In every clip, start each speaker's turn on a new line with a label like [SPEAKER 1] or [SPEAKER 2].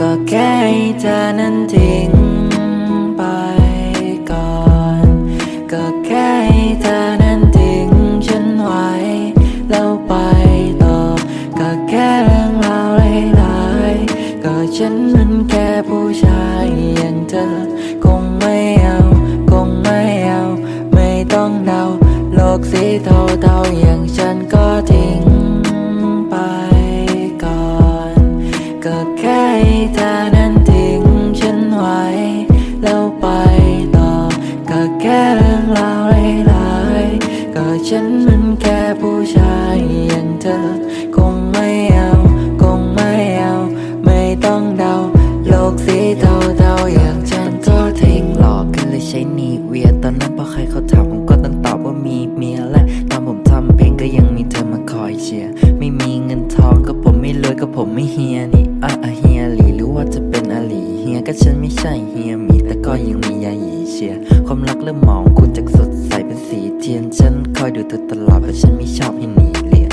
[SPEAKER 1] ก็แค่ให้เธอนั้นทิ้งไปก่อน ก็แค่ให้เธอนั้นทิ้งฉันไว้ แล้วไปต่อ ก็แค่เรื่องราวหลายๆก็ฉันมันแค่ผู้ชายอย่างเธอ คงไม่เอา คงไม่เอา ไม่ต้องเดาโลกสีเทาๆอย่าง เธอนั้นทิ้งฉันไว้ แล้วไปต่อ ก็แค่เรื่องราวหลายๆก็ฉันมันแค่ผู้ชายอย่างเธอ คงไม่เอา คงไม่เอา ไม่ต้องเดา โลกสีเทาๆอย่างฉันก็ทิ้งหลอกกันเลยใช้นีเวียตอนนั้นพอใครเขาถามผมก็ต้องตอบว่ามีเมียและตอนผมทำเพลงก็ยังมีเธอมาคอยเชียร์ไม่มีเงินทองก็ผมไม่รวยก็ผมไม่เฮียนี่ อะอะเฮียหลีหรือว่าจะเป็นอาหลีเฮียก็ฉันไม่ใช่เฮียมีแต่ก็ยังมียาหยีเชียร์ความรักเริ่มมองคุณจากสดใสเป็นสีเทียนฉันคอยดูเธอตลอดเพราะฉันไม่ชอบให้หนีเรียน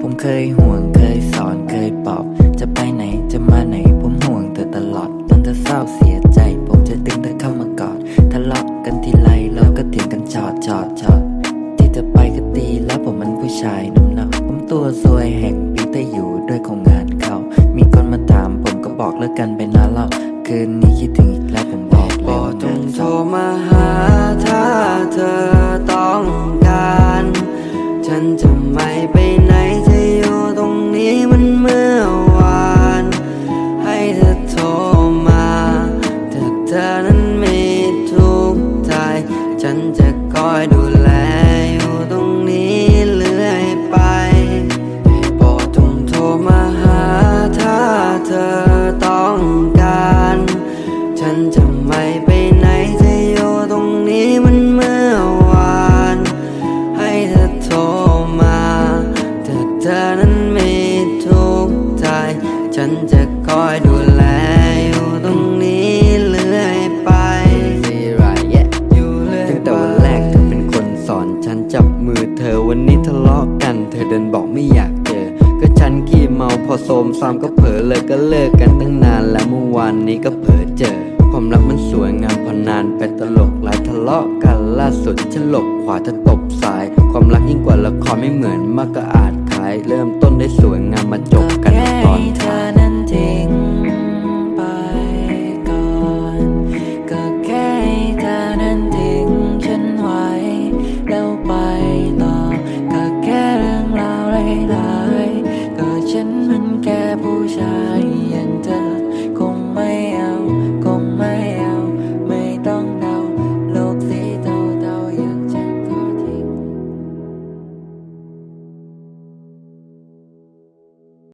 [SPEAKER 1] ผมเคยห่วงเคยสอนเคยปอบ จะไปไหนจะมาไหนผมห่วงเธอตลอดตอนเธอเศร้าเสียใจผมจะดึงเธอเข้ามากอดทะเลาะกันทีไรเราก็เถียงกันจอดจอดจอดที่จะไปก็ตีแล้วผมมันผู้ชายนุ่มหนักผมตัวซวยแห่งปีแต่อยู่ด้วยของงานเขามี เลิกกันไปนานแล้วคืนนี้คิดถึงอีกแล้วผมบอก
[SPEAKER 2] บ
[SPEAKER 1] เลย
[SPEAKER 2] อก
[SPEAKER 1] ว่า
[SPEAKER 2] จงโทรมาหาถ้าเธอต้องการ ฉันจะไม่ไปไหนจะอยู่ตรงนี้มันเมื่อวาน ให้เธอโทรมาถ้าเธอนั้นมีทุกข์ใจ ฉันจะคอยดูแลอยู่ตรงนี้ ฉันจะคอยดูแลอยู่ตรงนี้เรื่อยไปอยู่เรื่อย
[SPEAKER 3] ตั้งแต่วันแรกเธอเป็นคนสอน ฉันจับมือเธอวันนี้ทะเลาะกัน เธอเดินบอกไม่อยากเจอ ก็ฉันขี้เมาพอโสมซ้ำก็เผลอเลยก็เลิกกันตั้งนานแล้วเมื่อวานนี้ก็เผลอเจอความรักมันสวยงามพอนานไปตลกหลายทะเลาะกันล่าสุดฉันหลบขวาเธอตบซ้าย ความรักยิ่งกว่าละครไม่เหมือนมากก็อาจขาย เริ่มต้นได้สวยงามมาจบกันตอน
[SPEAKER 1] 下一